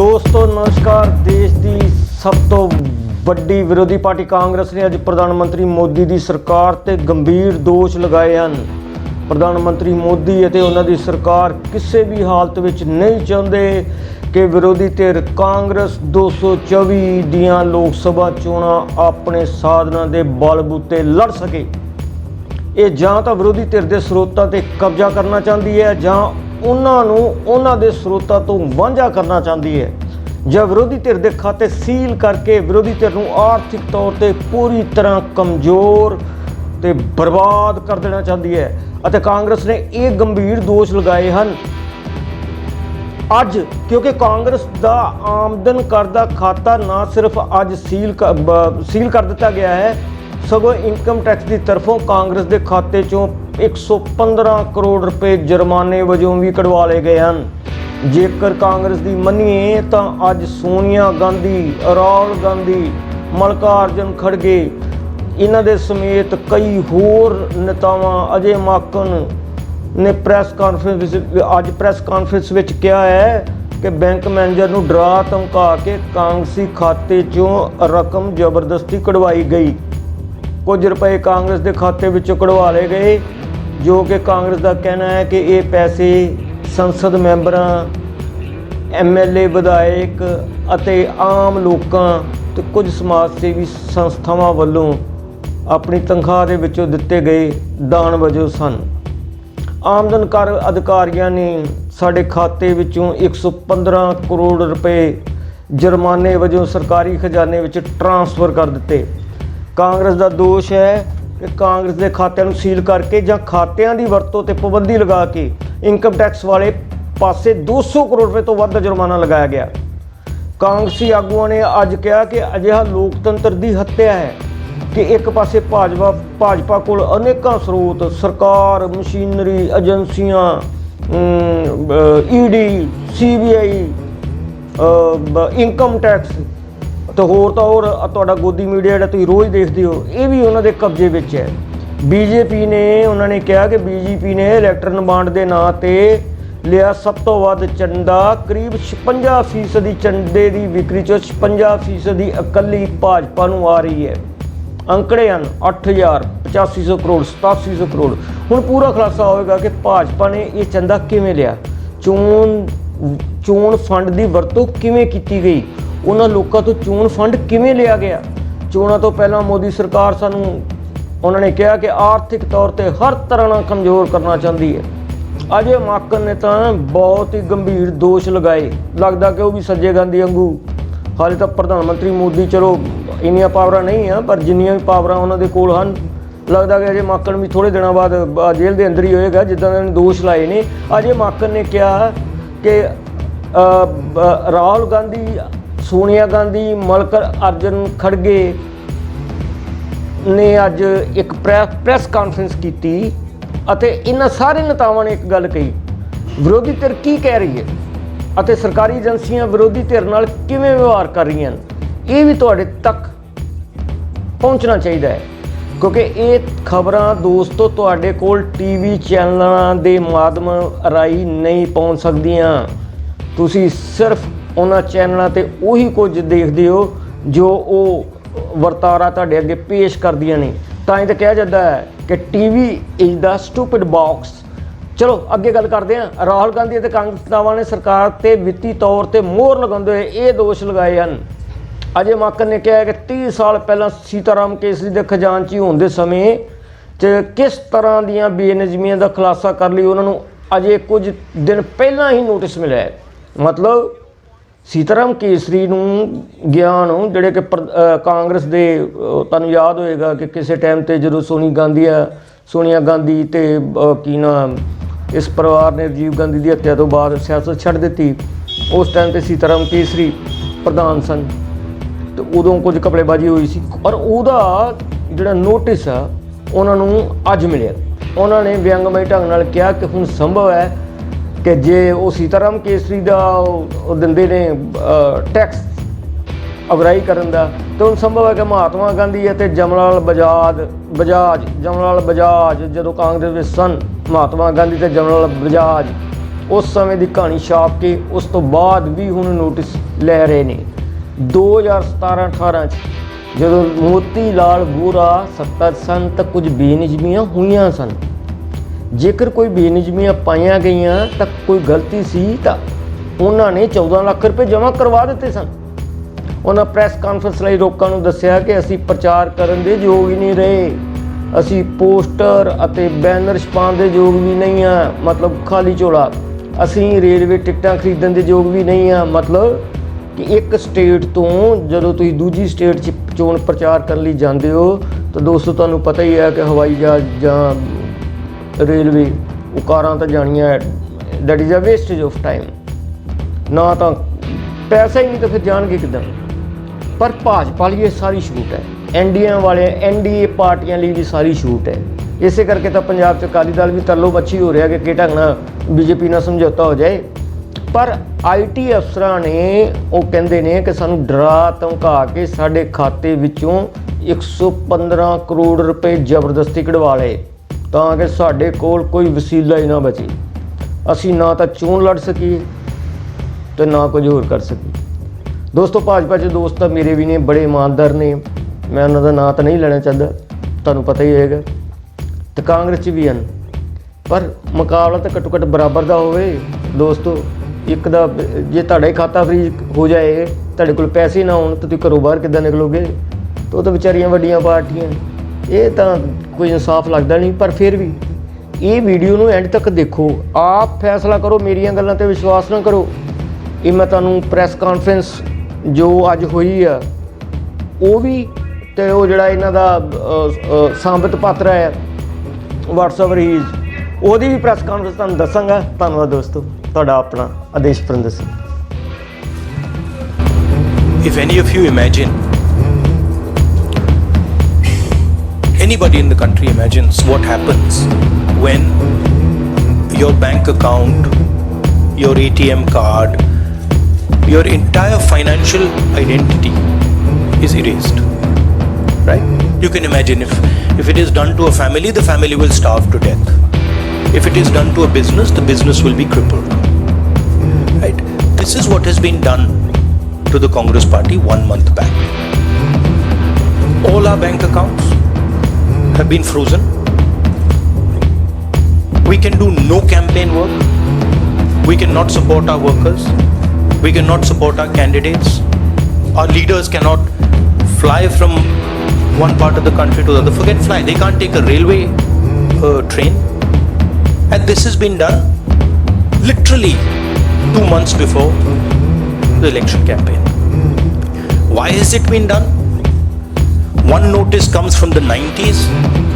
ਦੋਸਤੋ, ਨਮਸਕਾਰ। ਦੇਸ਼ ਦੀ ਸਭ ਤੋਂ ਵੱਡੀ ਵਿਰੋਧੀ ਪਾਰਟੀ ਕਾਂਗਰਸ ਨੇ ਅੱਜ ਪ੍ਰਧਾਨ ਮੰਤਰੀ ਮੋਦੀ ਦੀ ਸਰਕਾਰ ਤੇ ਗੰਭੀਰ ਦੋਸ਼ ਲਗਾਏ ਹਨ। ਪ੍ਰਧਾਨ ਮੰਤਰੀ ਮੋਦੀ ਅਤੇ ਉਹਨਾਂ ਦੀ ਸਰਕਾਰ ਕਿਸੇ ਵੀ ਹਾਲਤ ਵਿੱਚ ਨਹੀਂ ਚਾਹੁੰਦੇ ਕਿ ਵਿਰੋਧੀ ਧਿਰ ਕਾਂਗਰਸ 224 ਦੀਆਂ ਲੋਕ ਸਭਾ ਚੋਣਾਂ ਆਪਣੇ ਸਾਧਨਾਂ ਦੇ ਬਲਬੂਤੇ ਲੜ ਸਕੇ। ਇਹ ਜਾਂ ਤਾਂ ਵਿਰੋਧੀ ਧਿਰ ਦੇ ਸਰੋਤਾਂ ਤੇ ਕਬਜ਼ਾ ਕਰਨਾ ਚਾਹੁੰਦੀ ਹੈ ਜਾਂ ਉਹਨਾਂ ਨੂੰ ਉਹਨਾਂ ਦੇ ਸਰੋਤਾਂ ਤੋਂ ਵਾਂਝਾ ਕਰਨਾ ਚਾਹੁੰਦੀ ਹੈ। ਜਾਂ ਵਿਰੋਧੀ ਧਿਰ ਦੇ ਖਾਤੇ ਸੀਲ ਕਰਕੇ ਵਿਰੋਧੀ ਧਿਰ ਨੂੰ ਆਰਥਿਕ ਤੌਰ ਤੇ ਪੂਰੀ ਤਰ੍ਹਾਂ ਕਮਜ਼ੋਰ ਤੇ ਬਰਬਾਦ ਕਰ ਦੇਣਾ ਚਾਹੁੰਦੀ ਹੈ ਅਤੇ ਕਾਂਗਰਸ ਨੇ ਇਹ ਗੰਭੀਰ ਦੋਸ਼ ਲਗਾਏ ਹਨ। ਅੱਜ ਕਿਉਂਕਿ ਕਾਂਗਰਸ ਦਾ ਆਮਦਨ ਕਰ ਦਾ ਖਾਤਾ ਨਾ ਸਿਰਫ ਅੱਜ ਸੀਲ ਕ- ਬ- ਸੀਲ ਕਰ ਦਿੱਤਾ ਗਿਆ ਹੈ, ਸਗੋਂ ਇਨਕਮ ਟੈਕਸ ਦੀ ਤਰਫੋਂ ਕਾਂਗਰਸ ਦੇ ਖਾਤੇ ਚੋਂ 115 ਕਰੋੜ ਰੁਪਏ ਜੁਰਮਾਨੇ ਵਜੋਂ ਵੀ ਕਢਵਾ ਲਏ ਗਏ ਹਨ। ਜੇਕਰ ਕਾਂਗਰਸ ਦੀ ਮੰਨੀਏ ਤਾਂ ਅੱਜ ਸੋਨੀਆ ਗਾਂਧੀ, ਰਾਹੁਲ ਗਾਂਧੀ, ਮਲਕਾਰਜਨ ਖੜਗੇ, ਇਹਨਾਂ ਦੇ ਸਮੇਤ ਕਈ ਹੋਰ ਨੇਤਾਵਾਂ ਅਜੇ ਮਾਕਨ ਨੇ ਪ੍ਰੈਸ ਕਾਨਫਰੰਸ ਵਿੱਚ ਅੱਜ ਪ੍ਰੈਸ ਕਾਨਫਰੰਸ ਵਿੱਚ ਕਿਹਾ ਹੈ ਕਿ ਬੈਂਕ ਮੈਨੇਜਰ ਨੂੰ ਡਰਾ ਧਮਕਾ ਕੇ ਕਾਂਗਰਸੀ ਖਾਤੇ 'ਚੋਂ ਰਕਮ ਜ਼ਬਰਦਸਤੀ ਕਢਵਾਈ ਗਈ। ਕੁਝ ਰੁਪਏ ਕਾਂਗਰਸ ਦੇ ਖਾਤੇ ਵਿੱਚੋਂ ਕਢਵਾ ਲਏ ਗਏ। ਜੋ ਕਿ ਕਾਂਗਰਸ ਦਾ ਕਹਿਣਾ ਹੈ ਕਿ ਇਹ ਪੈਸੇ ਸੰਸਦ ਮੈਂਬਰਾਂ ਐਮਐਲਏ ਵਿਧਾਇਕ ਅਤੇ ਆਮ ਲੋਕਾਂ ਤੇ ਕੁਝ ਸਮਾਜ ਸੇਵੀ ਸੰਸਥਾਵਾਂ ਵੱਲੋਂ ਆਪਣੀ ਤਨਖਾਹ ਦੇ ਵਿੱਚੋਂ ਦਿੱਤੇ ਗਏ ਦਾਨ ਵਜੋਂ ਸਨ। ਆਮਦਨ ਕਰ ਅਧਿਕਾਰੀਆਂ ਨੇ ਸਾਡੇ ਖਾਤੇ ਵਿੱਚੋਂ 115 ਕਰੋੜ ਰੁਪਏ ਜੁਰਮਾਨੇ ਵਜੋਂ ਸਰਕਾਰੀ ਖਜ਼ਾਨੇ ਵਿੱਚ ਟਰਾਂਸਫਰ ਕਰ ਦਿੱਤੇ। ਕਾਂਗਰਸ ਦਾ ਦੋਸ਼ ਹੈ ਕਿ ਕਾਂਗਰਸ ਦੇ ਖਾਤਿਆਂ ਨੂੰ ਸੀਲ ਕਰਕੇ ਜਾਂ ਖਾਤਿਆਂ ਦੀ ਵਰਤੋਂ ਤੇ ਪਾਬੰਦੀ ਲਗਾ ਕੇ ਇਨਕਮ ਟੈਕਸ ਵਾਲੇ ਪਾਸੇ 200 ਕਰੋੜ ਰੁਪਏ ਤੋਂ ਵੱਧ ਦਾ ਜੁਰਮਾਨਾ ਲਗਾਇਆ ਗਿਆ। ਕਾਂਗਰਸੀ ਆਗੂਆਂ ਨੇ ਅੱਜ ਕਿਹਾ ਕਿ ਅਜਿਹਾ ਲੋਕਤੰਤਰ ਦੀ ਹੱਤਿਆ ਹੈ ਕਿ ਇੱਕ ਪਾਸੇ ਭਾਜਪਾ ਭਾਜਪਾ ਕੋਲ ਅਨੇਕਾਂ ਸਰੋਤ, ਸਰਕਾਰ, ਮਸ਼ੀਨਰੀ, ਏਜੰਸੀਆਂ ਈਡੀ ਸੀਬੀਆਈ ਇਨਕਮ ਟੈਕਸ ਤੇ ਹੋਰ ਤਾਂ ਹੋਰ ਤੁਹਾਡਾ ਗੋਦੀ ਮੀਡੀਆ ਜਿਹੜਾ ਤੁਸੀਂ ਰੋਜ਼ ਦੇਖਦੇ ਹੋ, ਇਹ ਵੀ ਉਹਨਾਂ ਦੇ ਕਬਜ਼ੇ ਵਿੱਚ ਹੈ। ਬੀਜੇਪੀ ਨੇ ਉਹਨਾਂ ਨੇ ਕਿਹਾ ਕਿ ਬੀਜੇਪੀ ਨੇ ਇਲੈਕਟਰਨ ਬਾਂਡ ਦੇ ਨਾਂ ਤੇ ਲਿਆ ਸਭ ਤੋਂ ਵੱਧ ਚੰਦਾ ਕਰੀਬ 56% ਦੀ ਚੰਦੇ ਦੀ ਵਿਕਰੀ ਚੋਂ 56% ਦੀ ਇਕੱਲੀ ਭਾਜਪਾ ਨੂੰ ਆ ਰਹੀ ਹੈ। ਅੰਕੜੇ ਹਨ 8000 8500 ਕਰੋੜ 8700 ਕਰੋੜ। ਹੁਣ ਪੂਰਾ ਖੁਲਾਸਾ ਹੋਵੇਗਾ ਕਿ ਭਾਜਪਾ ਨੇ ਇਹ ਚੰਦਾ ਕਿਵੇਂ ਲਿਆ। ਚੋਣ ਚੋਣ ਫੰਡ ਦੀ ਵਰਤੋਂ ਕਿਵੇਂ ਕੀਤੀ ਗਈ? ਉਹਨਾਂ ਲੋਕਾਂ ਤੋਂ ਚੋਣ ਫੰਡ ਕਿਵੇਂ ਲਿਆ ਗਿਆ? ਚੋਣਾਂ ਤੋਂ ਪਹਿਲਾਂ ਮੋਦੀ ਸਰਕਾਰ ਸਾਨੂੰ ਉਹਨਾਂ ਨੇ ਕਿਹਾ ਕਿ ਆਰਥਿਕ ਤੌਰ ਤੇ ਹਰ ਤਰ੍ਹਾਂ ਨਾਲ ਕਮਜ਼ੋਰ ਕਰਨਾ ਚਾਹੁੰਦੀ ਹੈ। ਅਜੇ ਮਾਕਨ ਨੇ ਤਾਂ ਬਹੁਤ ਹੀ ਗੰਭੀਰ ਦੋਸ਼ ਲਗਾਏ। ਲੱਗਦਾ ਕਿ ਉਹ ਵੀ ਸੱਜੇ ਗਾਂਧੀ ਵਾਂਗੂ। ਹਾਲੇ ਤਾਂ ਪ੍ਰਧਾਨ ਮੰਤਰੀ ਮੋਦੀ ਚਲੋ ਇੰਨੀਆਂ ਪਾਵਰਾਂ ਨਹੀਂ ਆ, ਪਰ ਜਿੰਨੀਆਂ ਵੀ ਪਾਵਰਾਂ ਉਹਨਾਂ ਦੇ ਕੋਲ ਹਨ, ਲੱਗਦਾ ਕਿ ਅਜੇ ਮਾਕਨ ਵੀ ਥੋੜੇ ਦਿਨਾਂ ਬਾਅਦ ਜੇਲ੍ਹ ਦੇ ਅੰਦਰ ਹੀ ਹੋਏਗਾ, ਜਿੱਦਾਂ ਦੇ ਨੇ ਦੋਸ਼ ਲਾਏ ਨੇ। ਅਜੇ ਮਾਕਨ ਨੇ ਕਿਹਾ ਕਿ ਰਾਹੁਲ ਗਾਂਧੀ ਸੋਨੀਆ ਗਾਂਧੀ, ਮਲਕਰ ਅਰਜਨ ਖੜਗੇ ਨੇ ਅੱਜ ਇੱਕ ਪ੍ਰੈ- ਪ੍ਰੈਸ ਕਾਨਫਰੰਸ ਕੀਤੀ ਅਤੇ ਇਹਨਾਂ ਸਾਰੇ ਨੇਤਾਵਾਂ ਨੇ ਇੱਕ ਗੱਲ ਕਹੀ, ਵਿਰੋਧੀ ਧਿਰ ਕੀ ਕਹਿ ਰਹੀ ਹੈ ਅਤੇ ਸਰਕਾਰੀ ਏਜੰਸੀਆਂ ਵਿਰੋਧੀ ਧਿਰ ਨਾਲ ਕਿਵੇਂ ਵਿਵਹਾਰ ਕਰ ਰਹੀਆਂ ਹਨ? ਇਹ ਵੀ ਤੁਹਾਡੇ ਤੱਕ ਪਹੁੰਚਣਾ ਚਾਹੀਦਾ ਹੈ, ਕਿਉਂਕਿ ਇਹ ਖਬਰਾਂ ਦੋਸਤੋ ਤੁਹਾਡੇ ਕੋਲ ਟੀਵੀ ਚੈਨਲਾਂ ਦੇ ਮਾਧਿਅਮ ਰਾਹੀਂ ਨਹੀਂ ਪਹੁੰਚ ਸਕਦੀਆਂ। ਤੁਸੀਂ ਸਿਰਫ ਉਹਨਾਂ ਚੈਨਲਾਂ ਤੇ ਉਹੀ ਕੁਝ ਦੇਖਦੇ ਹੋ ਜੋ ਉਹ ਵਰਤਾਰਾ ਤੁਹਾਡੇ ਅੱਗੇ ਪੇਸ਼ ਕਰਦੀਆਂ ਨੇ। ਤਾਂ ਇਹ ਤਾਂ ਕਿਹਾ ਜਾਂਦਾ ਹੈ ਕਿ TV is the stupid box ਚਲੋ, ਅੱਗੇ ਗੱਲ ਕਰਦੇ ਹਾਂ। ਰਾਹੁਲ ਗਾਂਧੀ ਅਤੇ ਕਾਂਗਰਸ ਨੇਤਾਵਾਂ ਨੇ ਸਰਕਾਰ ਤੇ ਵਿੱਤੀ ਤੌਰ ਤੇ ਮੋਹਰ ਲਗਾਉਂਦੇ ਹੋਏ ਇਹ ਦੋਸ਼ ਲਗਾਏ ਹਨ। ਅਜੇ ਮਾਕਨ ਨੇ ਕਿਹਾ ਕਿ 30 ਸਾਲ ਪਹਿਲਾਂ ਸੀਤਾਰਾਮ ਕੇਸਰੀ ਦੇ ਖਜ਼ਾਨਚੀ ਹੋਣ ਦੇ ਸਮੇਂ 'ਚ ਕਿਸ ਤਰ੍ਹਾਂ ਦੀਆਂ ਬੇਨਜ਼ਮੀਆਂ ਦਾ ਖੁਲਾਸਾ ਕਰ ਲਈ ਉਹਨਾਂ ਨੂੰ ਅਜੇ ਕੁਝ ਦਿਨ ਪਹਿਲਾਂ ਹੀ ਨੋਟਿਸ ਮਿਲਿਆ ਮਤਲਬ ਸੀਤਾਰਾਮ ਕੇਸਰੀ ਨੂੰ ਗਿਆਨ ਜਿਹੜੇ ਕਿ ਪ੍ਰ- ਕਾਂਗਰਸ ਦੇ ਤੁਹਾਨੂੰ ਯਾਦ ਹੋਏਗਾ ਕਿ ਕਿਸੇ ਟਾਈਮ ਤੇ ਜਦੋਂ ਸੋਨੀ ਗਾਂਧੀ ਆ, ਸੋਨੀਆ ਗਾਂਧੀ ਤੇ ਕੀ ਨਾਮ, ਇਸ ਪਰਿਵਾਰ ਨੇ ਰਾਜੀਵ ਗਾਂਧੀ ਦੀ ਹੱਤਿਆ ਤੋਂ ਬਾਅਦ ਸਿਆਸਤ ਛੱਡ ਦਿੱਤੀ, ਉਸ ਟਾਈਮ ਤੇ ਸੀਤਾਰਾਮ ਕੇਸਰੀ ਪ੍ਰਧਾਨ ਸਨ। ਤੇ ਉਦੋਂ ਕੁਝ ਕਪੜੇਬਾਜ਼ੀ ਹੋਈ ਸੀ। ਪਰ ਉਹਦਾ ਜਿਹੜਾ ਨੋਟਿਸ ਆ, ਉਹਨਾਂ ਨੂੰ ਅੱਜ ਮਿਲਿਆ। ਉਹਨਾਂ ਨੇ ਵਿਅੰਗਮਈ ਢੰਗ ਨਾਲ ਕਿਹਾ ਕਿ ਹੁਣ ਸੰਭਵ ਹੈ ਕਿ ਜੇ ਉਹ ਸੀਤਾਰਾਮ ਕੇਸਰੀ ਦਾ ਉਹ ਦਿੰਦੇ ਨੇ ਟੈਕਸ ਅਗਰਾਈ ਕਰਨ ਦਾ, ਤੇ ਹੁਣ ਸੰਭਵ ਹੈ ਕਿ ਮਹਾਤਮਾ ਗਾਂਧੀ ਅਤੇ ਜਮਲਾਲ ਬਜਾਜ ਬਜਾਜ, ਜਮਲਾਲ ਬਜਾਜ ਜਦੋਂ ਕਾਂਗਰਸ ਵਿੱਚ ਸਨ, ਮਹਾਤਮਾ ਗਾਂਧੀ ਤੇ ਜਮਲਾਲ ਬਜਾਜ, ਉਸ ਸਮੇਂ ਦੀ ਕਹਾਣੀ ਛਾਪ ਕੇ ਉਸ ਤੋਂ ਬਾਅਦ ਵੀ ਹੁਣ ਨੋਟਿਸ ਲੈ ਰਹੇ ਨੇ। 2017-18 ਚ ਜਦੋਂ ਮੋਤੀ ਲਾਲ ਵੋਰਾ, ਸੱਤਾ 'ਚ ਸਨ ਤਾਂ ਕੁਝ ਬੇਨਿਜ਼ਮੀਆਂ ਹੋਈਆਂ ਸਨ ਜੇਕਰ ਕੋਈ ਬੇਨਿਜ਼ਮੀਆਂ ਪਾਈਆਂ ਗਈਆਂ ਤਾਂ ਕੋਈ ਗਲਤੀ ਸੀ ਤਾਂ ਉਹਨਾਂ ਨੇ 14 ਲੱਖ ਰੁਪਏ ਜਮ੍ਹਾਂ ਕਰਵਾ ਦਿੱਤੇ ਸਨ। ਉਹਨਾਂ ਪ੍ਰੈਸ ਕਾਨਫਰੰਸ ਲਈ ਲੋਕਾਂ ਨੂੰ ਦੱਸਿਆ ਕਿ ਅਸੀਂ ਪ੍ਰਚਾਰ ਕਰਨ ਦੇ ਯੋਗ ਹੀ ਨਹੀਂ ਰਹੇ। ਅਸੀਂ ਪੋਸਟਰ ਅਤੇ ਬੈਨਰ ਛਪਾਉਣ ਦੇ ਯੋਗ ਵੀ ਨਹੀਂ ਆ, ਮਤਲਬ ਖਾਲੀ ਝੋਲਾ। ਅਸੀਂ ਰੇਲਵੇ ਟਿਕਟਾਂ ਖਰੀਦਣ ਦੇ ਯੋਗ ਵੀ ਨਹੀਂ ਆ, ਮਤਲਬ ਕਿ ਇੱਕ ਸਟੇਟ ਤੋਂ ਜਦੋਂ ਤੁਸੀਂ ਦੂਜੀ ਸਟੇਟ 'ਚ ਚੋਣ ਪ੍ਰਚਾਰ ਕਰਨ ਲਈ ਜਾਂਦੇ ਹੋ ਤਾਂ ਦੋਸਤੋ ਤੁਹਾਨੂੰ ਪਤਾ ਹੀ ਹੈ ਕਿ ਹਵਾਈ ਜਹਾਜ਼ ਜਾਂ ਰੇਲਵੇ, ਉਹ ਕਾਰਾਂ ਤਾਂ ਜਾਣੀਆਂ that is a wastage of time ਨਾ ਤਾਂ ਪੈਸਾ ਹੀ ਨਹੀਂ ਤਾਂ ਫਿਰ ਜਾਣਗੇ ਕਿੱਦਾਂ? ਪਰ ਭਾਜਪਾ ਲਈ ਇਹ ਸਾਰੀ ਛੂਟ ਹੈ। ਐਨਡੀਏ ਵਾਲੇ ਐਨਡੀਏ ਪਾਰਟੀਆਂ ਲਈ ਵੀ ਸਾਰੀ ਛੂਟ ਹੈ। ਇਸੇ ਕਰਕੇ ਤਾਂ ਪੰਜਾਬ 'ਚ ਅਕਾਲੀ ਦਲ ਵੀ ਤਰਲੋ ਬੱਚੀ ਹੋ ਰਿਹਾ ਕਿ ਕਿ ਢੰਗ ਨਾਲ ਬੀਜੇਪੀ ਨਾਲ ਸਮਝੌਤਾ ਹੋ ਜਾਏ। ਪਰ ਆਈਟੀ ਅਫਸਰਾਂ ਨੇ, ਉਹ ਕਹਿੰਦੇ ਨੇ ਕਿ ਸਾਨੂੰ ਡਰਾ, ਧਮਕਾ ਕੇ ਸਾਡੇ ਖਾਤੇ ਵਿੱਚੋਂ 115 ਕਰੋੜ ਰੁਪਏ ਜ਼ਬਰਦਸਤੀ ਕਢਵਾ ਲਏ। ਤਾਂ ਕਿ ਸਾਡੇ ਕੋਲ ਕੋਈ ਵਸੀਲਾ ਹੀ ਨਾ ਬਚੇ। ਅਸੀਂ ਨਾ ਤਾਂ ਚੋਣ ਲੜ ਸਕੀਏ ਤੇ ਨਾ ਕੁਝ ਹੋਰ ਕਰ ਸਕੀਏ। ਦੋਸਤੋ, ਭਾਜਪਾ 'ਚ ਦੋਸਤ ਤਾਂ ਮੇਰੇ ਵੀ ਨੇ, ਬੜੇ ਇਮਾਨਦਾਰ ਨੇ। ਮੈਂ ਉਹਨਾਂ ਦਾ ਨਾਂ ਤਾਂ ਨਹੀਂ ਲੈਣਾ ਚਾਹੁੰਦਾ, ਤੁਹਾਨੂੰ ਪਤਾ ਹੀ ਹੈਗਾ। ਤੇ ਕਾਂਗਰਸ 'ਚ ਵੀ ਹਨ। ਪਰ ਮੁਕਾਬਲਾ ਤਾਂ ਘੱਟੋ ਘੱਟ ਬਰਾਬਰ ਦਾ ਹੋਵੇ। ਦੋਸਤੋ, ਇੱਕ ਦਾ ਜੇ ਤੁਹਾਡਾ ਹੀ ਖਾਤਾ ਫ੍ਰੀਜ ਹੋ ਜਾਏ, ਤੁਹਾਡੇ ਕੋਲ ਪੈਸੇ ਨਾ ਹੋਣ, ਤਾਂ ਤੁਸੀਂ ਘਰੋਂ ਬਾਹਰ ਕਿੱਦਾਂ ਨਿਕਲੋਗੇ? ਤਾਂ ਉਹ ਤਾਂ ਵਿਚਾਰੀਆਂ ਵੱਡੀਆਂ ਪਾਰਟੀਆਂ ਇਹ ਤਾਂ ਕੋਈ ਇਨਸਾਫ ਲੱਗਦਾ ਨਹੀਂ ਪਰ ਫਿਰ ਵੀ ਇਹ ਵੀਡੀਓ ਨੂੰ ਐਂਡ ਤੱਕ ਦੇਖੋ। ਆਪ ਫੈਸਲਾ ਕਰੋ ਮੇਰੀਆਂ ਗੱਲਾਂ ਤੇ ਵਿਸ਼ਵਾਸ ਨਾ ਕਰੋ। ਇਹ ਮੈਂ ਤੁਹਾਨੂੰ ਪ੍ਰੈਸ ਕਾਨਫਰੰਸ ਜੋ ਅੱਜ ਹੋਈ ਆ ਉਹ ਵੀ ਤੇ ਉਹ ਜਿਹੜਾ ਇਹਨਾਂ ਦਾ ਅ, ਅ, ਪਾਤਰ ਹੈ WhatsApp ਰੀਜ ਉਹਦੀ ਵੀ ਪ੍ਰੈਸ ਕਾਨਫਰੰਸ ਤੁਹਾਨੂੰ ਦੱਸਾਂਗਾ। ਧੰਨਵਾਦ ਦੋਸਤੋ ਤੁਹਾਡਾ ਆਪਣਾ ਆਦੇਸ਼ Parinder Singh. If any of you imagine, anybody in the country imagines what happens when your bank account, your ATM card, your entire financial identity is erased. Right? You can imagine if, if it is done to a family, the family will starve to death. If it is done to a business, the business will be crippled. Right? This is what has been done to the Congress party one month back. All our bank accounts have been frozen. We can do no campaign work. We cannot support our workers. We cannot support our candidates. Our leaders cannot fly from one part of the country to the other. Forget fly, they can't take a railway uh, train. And this has been done literally two months before the election campaign. Why has it been done? One notice comes from the 90s,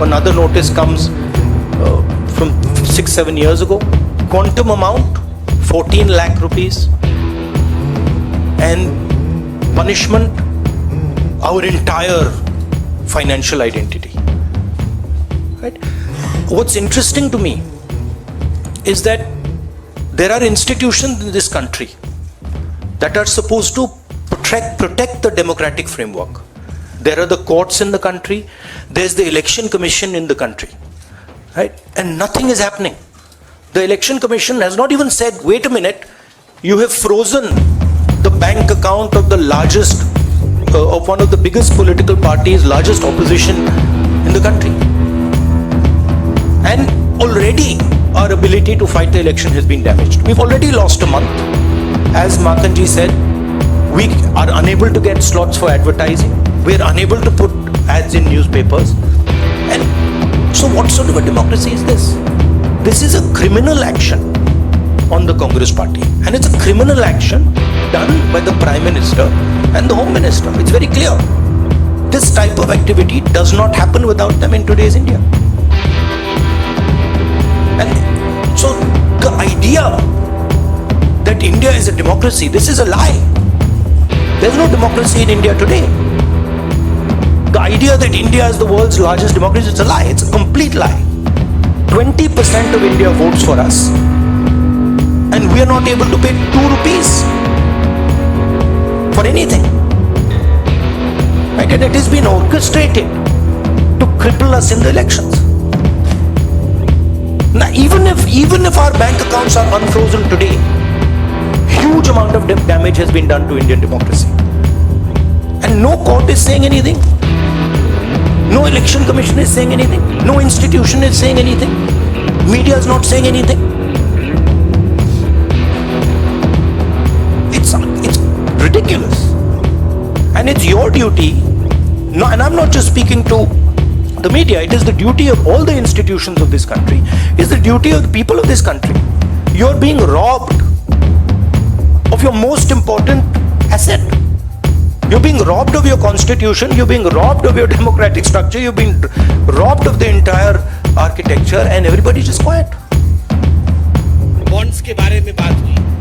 another notice comes uh, from six, seven years ago. Quantum amount 14 lakh rupees, and punishment our entire financial identity. Right? What's interesting to me is that there are institutions in this country that are supposed to protect, protect the democratic framework. There are the courts in the country, there's the election commission in the country, right? And nothing is happening. The election commission has not even said, wait a minute, you have frozen the bank account of the largest, uh, of one of the biggest political parties, largest opposition in the country. And already our ability to fight the election has been damaged. We've already lost a month. As Makanji said, we are unable to get slots for advertising. We are unable to put ads in newspapers. And so, what sort of a democracy is this? This is a criminal action on the Congress party. And it's a criminal action done by the Prime Minister and the Home Minister. It's very clear. This type of activity does not happen without them in today's India. And so the idea that India is a democracy, this is a lie. There's no democracy in India today. The idea that India is the world's largest democracy, it's a lie. It's a complete lie. 20% of India votes for us, and we are not able to pay 2 rupees for anything. Right? And it has been orchestrated to cripple us in the elections. Now, even if even if our bank accounts are unfrozen today, huge amount of damage has been done to Indian democracy, and no court is saying anything. No election commission is saying anything. No institution is saying anything. Media is not saying anything. It's it's ridiculous, and it's your duty. No, and I'm not just speaking to the media. It is the duty of all the institutions of this country. It's the duty of the people of this country. You're being robbed of your most important asset. You're being robbed of your constitution, you're being robbed of your democratic structure, you've been robbed of the entire architecture, and everybody's just quiet. Bonds ke bare mein baat hui.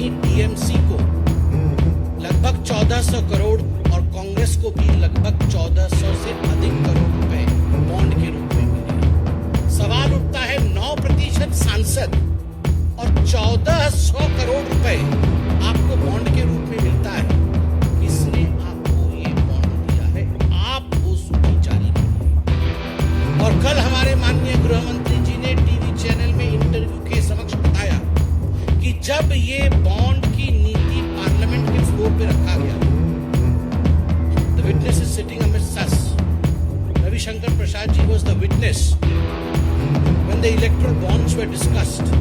वहीं TMC को। लगभग 1400 करोड़ और कांग्रेस को भी लगभग 1400 से अधिक करोड़ रुपए बॉन्ड के रूप में मिले सवाल उठता है 9 प्रतिशत सांसद और 1400 करोड़ रुपए आपको बॉन्ड के रूप में मिलता है। किसने आपको ये बॉन्ड दिया है? आप वो सूची जारी और कल हमारे माननीय गृह जब ये बॉन्ड की नीति पार्लियामेंट के फ्लोर पे रखा गया the witness is sitting amidst us Ravishankar Prasad ji was the witness when the electoral bonds were discussed.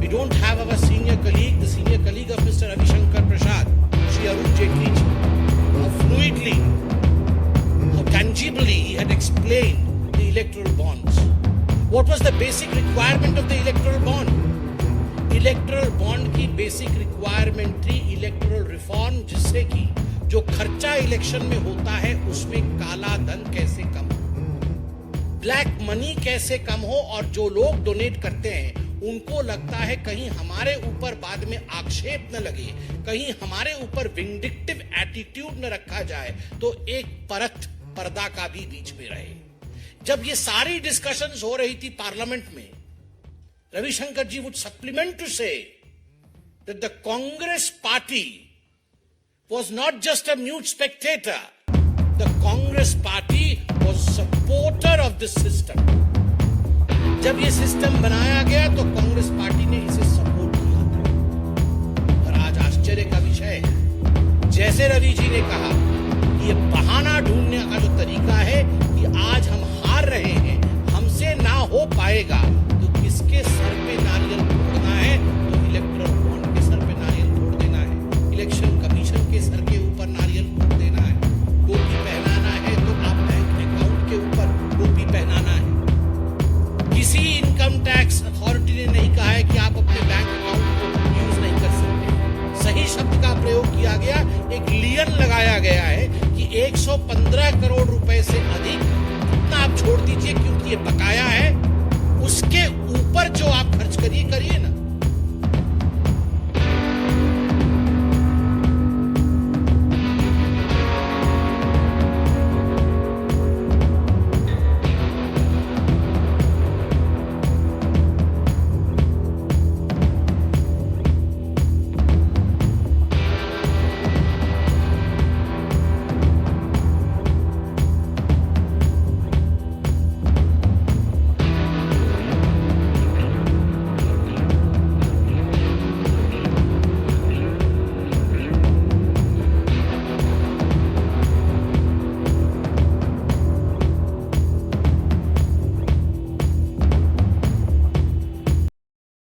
We don't have our senior colleague, the senior colleague of Mr. Ravi Shankar Prasad, Shri Arun Jaitley ji, how fluidly, how tangibly he had explained the electoral bonds. What was the basic requirement of the electoral bond? electoral bond की basic requirement थी electoral reform जिससे कि जो खर्चा election में होता है, उसमें काला धन कैसे कम हो? ब्लैक मनी कैसे कम हो? और जो लोग डोनेट करते हैं, उनको लगता है कहीं हमारे ऊपर बाद में आक्षेप न लगे, कहीं हमारे ऊपर विंडिक्टिव एटीट्यूड न रखा जाए तो एक परत पर्दा का भी बीच में रहे। जब ये सारी डिस्कशंस हो रही थी पार्लियामेंट में रविशंकर जी would supplement to say that the Congress party was not just a mute spectator. The Congress party was supporter of this system. जब ये सिस्टम बनाया गया तो कांग्रेस पार्टी ने इसे सपोर्ट किया था और आज आश्चर्य का विषय है जैसे रवि जी ने कहा कि ये बहाना ढूँढने का जो तरीका है कि आज हम हार रहे हैं किया गया, एक लियन लगाया गया है कि 115 करोड़ रुपए से अधिक उतना आप छोड़ दीजिए, क्योंकि ये बकाया है। उसके ऊपर जो आप खर्च करिए करिए ना।